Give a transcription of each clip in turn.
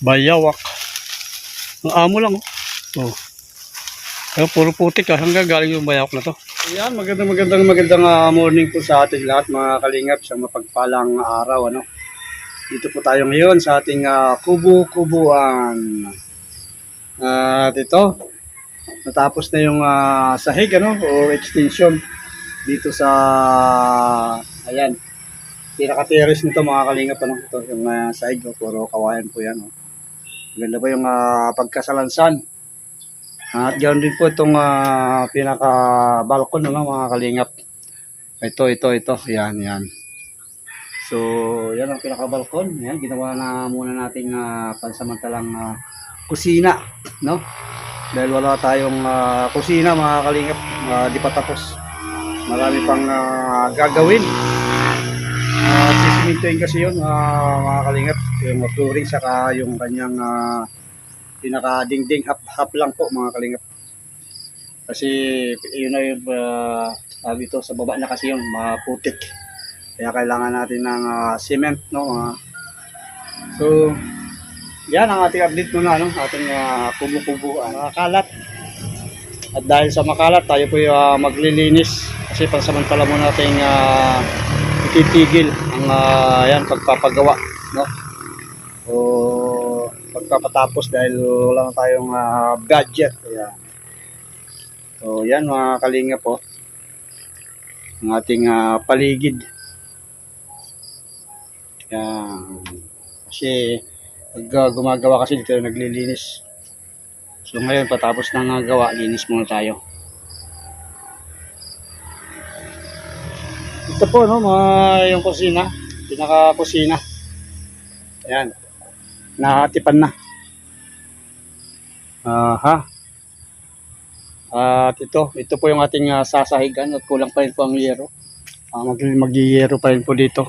Bayawak. Ang amo lang oh. Oh. Pero puro putik ah. Hanggang galing yung bayawak na to. Ayan, magandang magandang magandang ah, morning po sa ating lahat mga kalingap. Isang mapagpalang araw ano. Dito po tayo ngayon sa ating ah, kubo-kubuan. At ito, natapos na yung ah, sahig ano o extension dito sa ayan pinaka-terrace nito mga kalingap ano ito yung uh, sahig oh, puro kawayan po yan oh. Ganda ba yung ah, pagkasalansan? At ganoon din po itong ah, pinaka-balkon ano, mga kalingap. Ito ito ito. Yan yan. So yan ang pinaka-balkon yan ginawa na muna nating ah, pansamantalang ah, kusina no? Dahil wala tayong ah, kusina mga kalingap. Ah, di pa tapos. Marami pang ah, gagawin uh, sisimintuin kasi yun ah, mga kalingap. Yung flooring saka yung kanyang uh, pinaka dingding hap hap lang po mga kalingap. Kasi yun na yung uh, sabi ito sa baba na kasi yun maputik kaya kailangan natin ng ah, cement no mga. So yan ang ating update muna no ating uh, kubo-kubuan mga kalat at dahil sa makalat tayo po uh, maglilinis. Kasi pansamantala mo nating uh, ititigil ang uh, yan pagpapagawa no? O pagpapatapos dahil wala na tayong uh, budget kaya. So yan mga kalinga po. Ang ating uh, paligid. Yan kasi pag uh, gumagawa kasi dito naglilinis. So ngayon patapos ng uh, gawa linis muna tayo ito po no mga yung kusina pinaka kusina ayan nakatipan na aha at ito ito po yung ating uh, sasahigan at kulang pa rin po ang yero uh, mag magyero pa rin po dito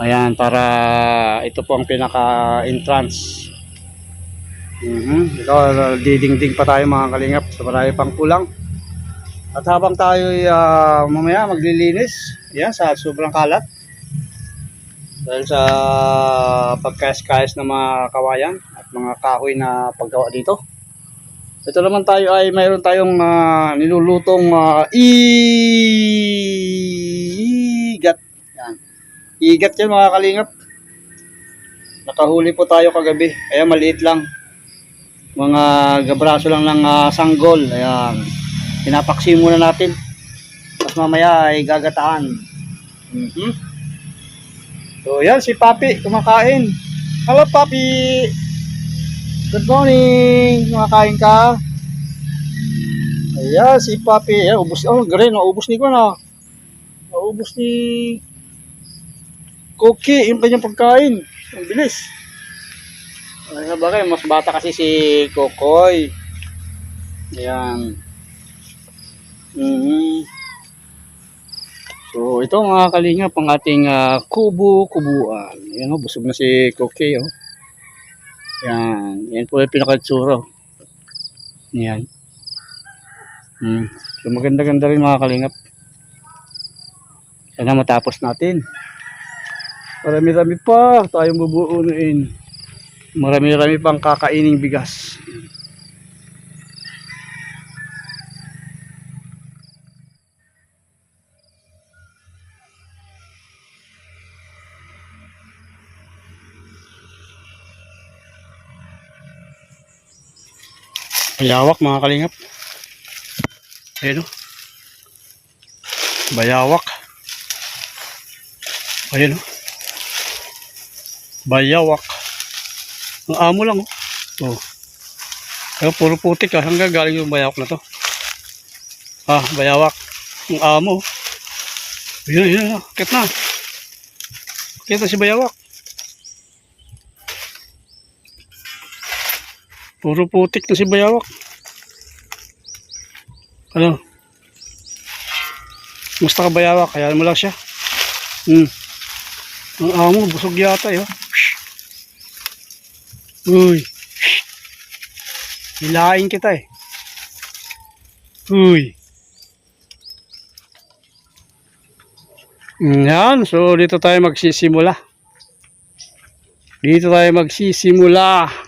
ayan para ito po ang pinaka entrance Mhm. Ito, didingding pa tayo mga kalingap. So marami pang kulang. At habang tayo uh, mamaya maglilinis, yan sa sobrang kalat. Dahil sa pagkayas-kayas ng mga kawayan at mga kahoy na paggawa dito. Ito naman tayo ay mayroon tayong ah, nilulutong ah, igat. Yan. Igat yan mga kalingap. Nakahuli po tayo kagabi. Kaya maliit lang. Mga gabraso lang ng ah, sanggol. Ayan pinapaksi muna natin. Tapos mamaya ay gagataan. Mhm so yan si Papi kumakain. Hello Papi! Good morning! Kumakain ka? Ayan si Papi. Ayan ubus oh gano'n naubos ni ko na naubos ni Cookie yung kanyang pagkain. Ang bilis. Ay sabagay mas bata kasi si Kokoy. Ayan Mhm. So, ito mga kalingap ang ating ah, kubo-kubuan. Yan o, busog na si Koke oh. Yan. Yan po yung pinakatsura. oh. Yan. Hmm. So, maganda-ganda rin mga kalingap. Sana matapos natin. Marami-rami pa tayong bubuunin. Marami-rami pang kakaining bigas. Bayawak mga kalingap. Ayun o. Bayawak. Ayun o. Bayawak. Ang amo lang o. Oh. Pero puro putik ah. Hanggang galing yung bayawak na to. Ah, bayawak. Ang amo. Ayun, ayun. Kit na. Kita si bayawak. Puro putik na si Bayawak. Ano? Musta ka Bayawak? Kaya mo lang siya. Hmm. Ang amo, busog yata yun. Uy. Hilain kita eh. Uy. Yan, so dito tayo magsisimula. Dito tayo magsisimula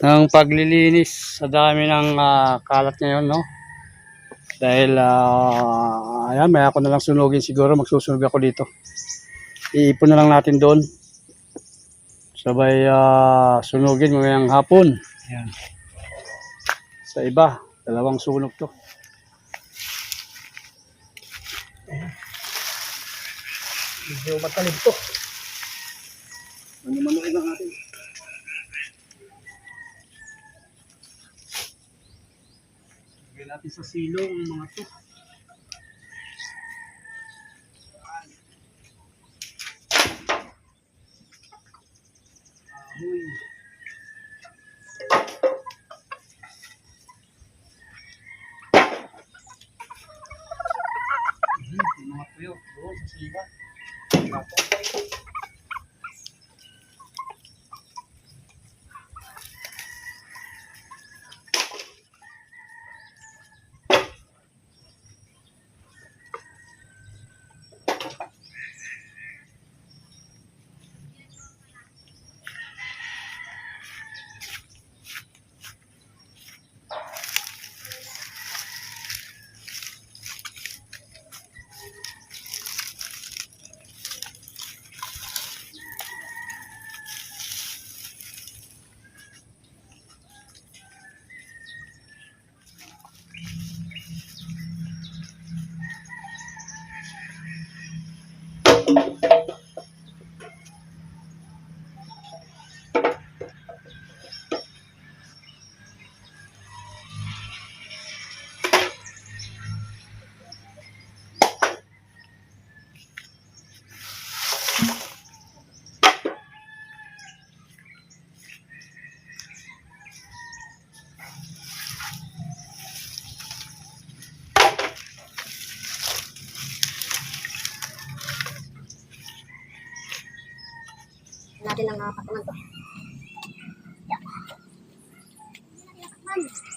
ng paglilinis sa dami ng ah, kalat ngayon, no? Dahil, ah, ayan, may ako na lang sunugin siguro. Magsusunog ako dito. Iipon na lang natin doon. Sabay ah, sunugin ngayong hapon. Ayan. Sa iba, dalawang sunog to. Medyo matalib to. Ano man lang natin. Natin sa silong mga to. Ahoy. Mhm, mga tuyo doon sa siga. Nato. natin ang uh,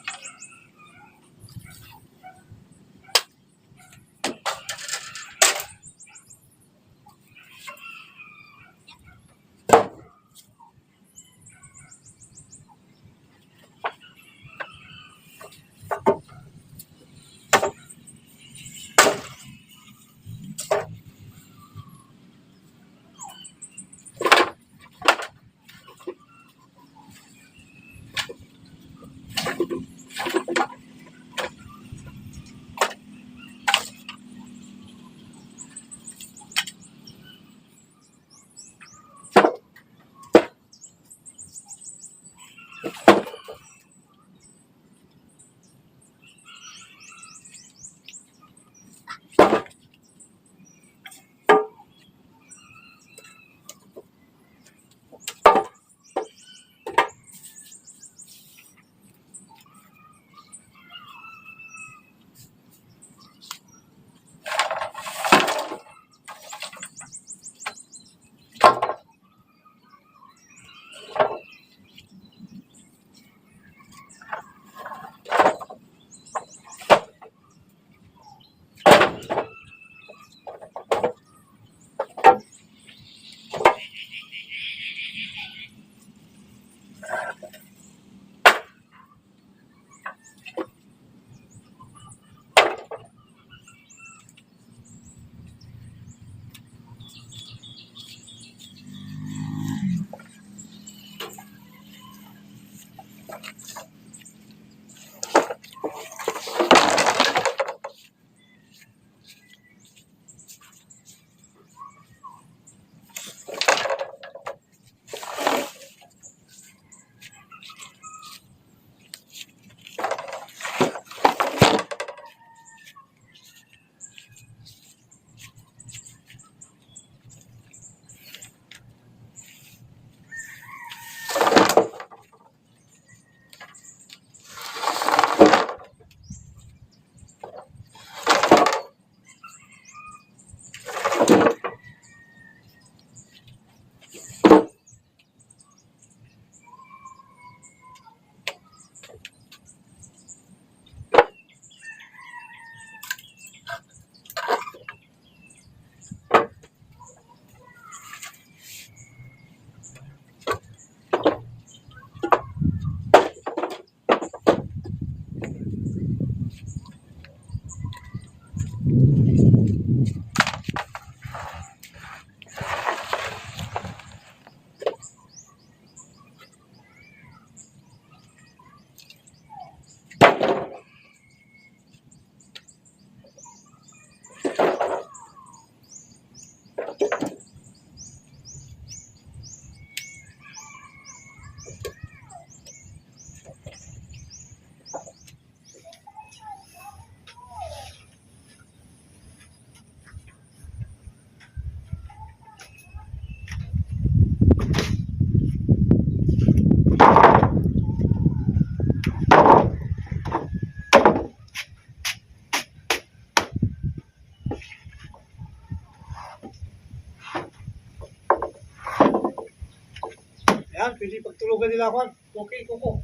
pwede pagtulugan nila ako. Okay, kuko.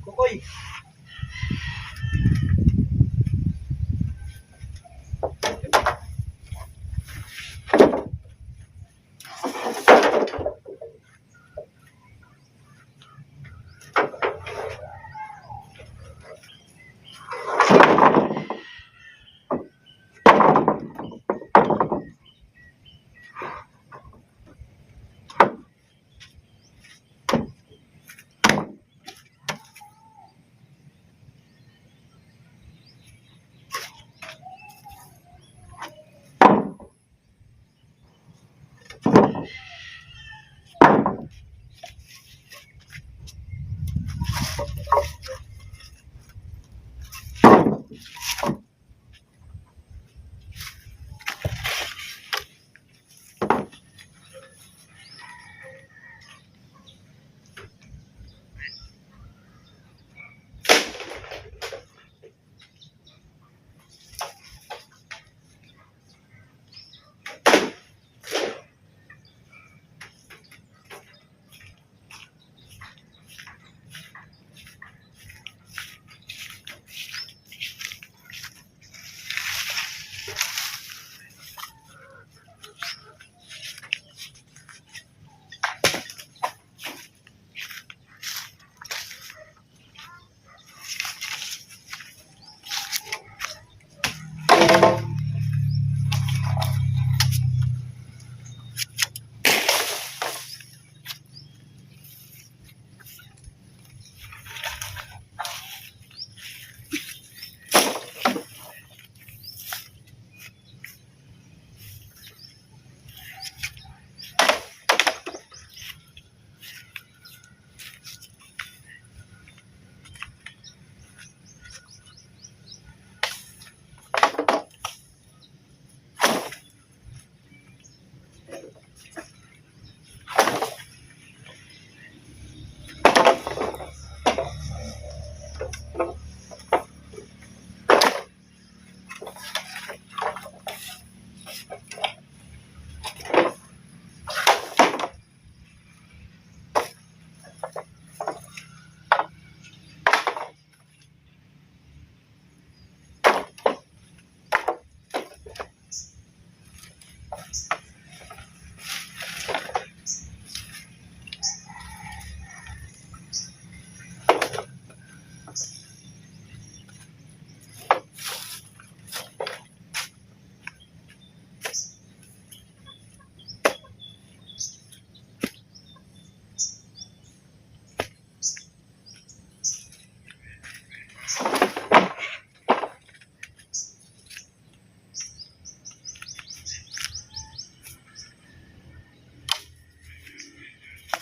Kukoy.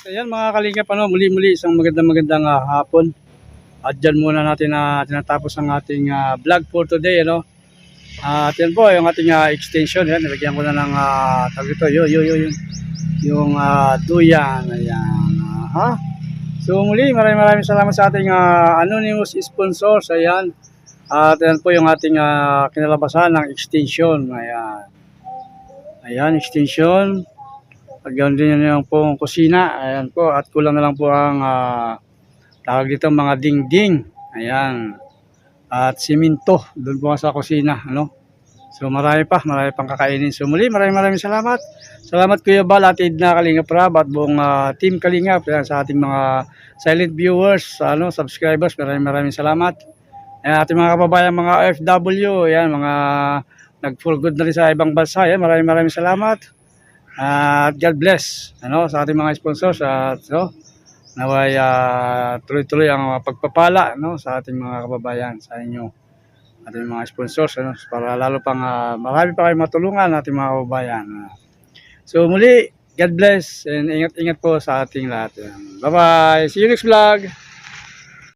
Ayan mga kalingap, ano, muli-muli isang magandang magandang ah, hapon. At dyan muna natin na tinatapos ang ating ah, vlog for today. Ano? at yan po yung ating ah, extension. Yan, nilagyan ko na ng uh, tawag ito. Yo, yo, yo, yun. Yung ah, duyan. Ayan. ah, ha? So muli, maraming maraming salamat sa ating ah, anonymous sponsors. Ayan. At yan po yung ating ah, kinalabasan ng extension. Ayan. Ayan, extension. At ganoon din yun yung pong kusina. Ayan po. At kulang na lang po ang ah, tawag dito mga dingding. Ayan. At siminto. Doon po sa kusina. Ano? So marami pa. Marami pang kakainin. So muli maraming maraming salamat. Salamat Kuya Bal at na Kalingap Rab at buong ah, team Kalingap. Ayan, sa ating mga silent viewers, ano, subscribers. Maraming maraming salamat. Ayan, ating mga kababayan, mga OFW. Ayan, mga nag-for good na rin sa ibang bansa. Ayan, maraming maraming salamat. At God bless ano, sa ating mga sponsors at so, naway ah, tuloy-tuloy ang pagpapala no, sa ating mga kababayan, sa inyo ating mga sponsors ano, para lalo pang ah, marami pa kayong matulungan ating mga kababayan. ah. So muli, God bless and ingat-ingat po sa ating lahat. Bye-bye. See you next vlog.